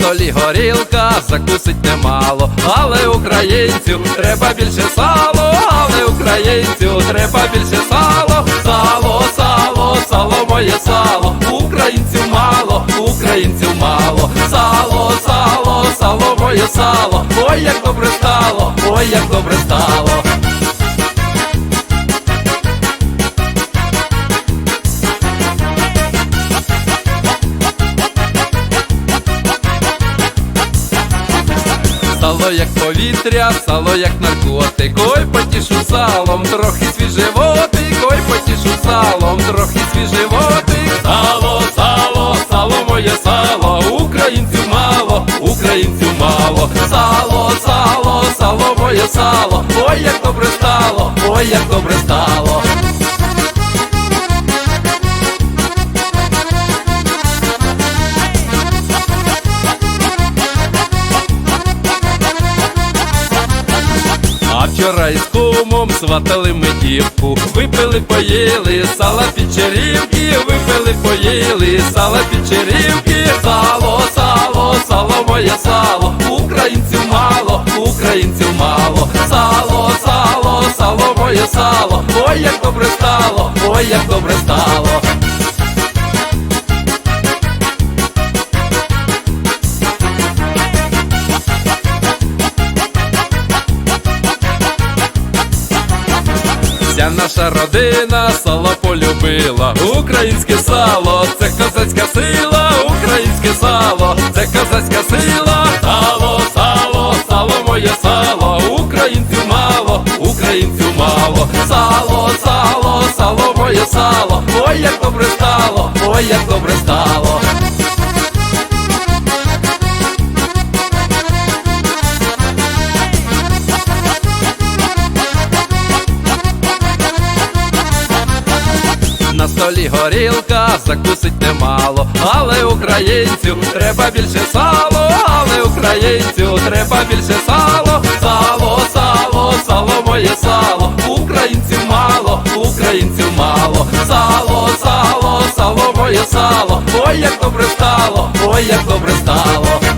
столі горілка, закусить немало, але українцю треба більше сало, але українцю треба більше сало, сало, сало, сало, моє сало, українців мало, українців мало, сало, сало, сало, моє сало, ой, як добре стало, ой, як добре стало. Сало як повітря, сало як наркотик, ой потішу салом, трохи свіжевотик, ой потішу салом, трохи свіжевотик. Сало, сало, сало, моє сало, українців мало, українців мало. Сало, сало, сало, моє сало, ой як добре стало, ой як добре стало. Вчора із кумом сватали ми дівку, випили, поїли, сала печерівки, випили, поїли, сала печерівки, сало, сало, сало, моє сало, українців мало, українців мало, сало, сало, сало, моє сало, ой, як добре стало, ой, як добре стало. Наша родина сало полюбила. Українське сало, це козацька сила, українське сало, це козацька сила. Сало, сало, сало, моє сало, українців мало, українців мало. Сало, сало, сало, моє сало, ой, як добре стало, ой, як добре стало. Столі горілка, закусить немало, але українцю треба більше сало, але українцю треба більше сало, сало, сало, сало, моє сало, українців мало, українців мало, сало, сало, сало, моє сало, ой, як добре стало, ой, як добре стало.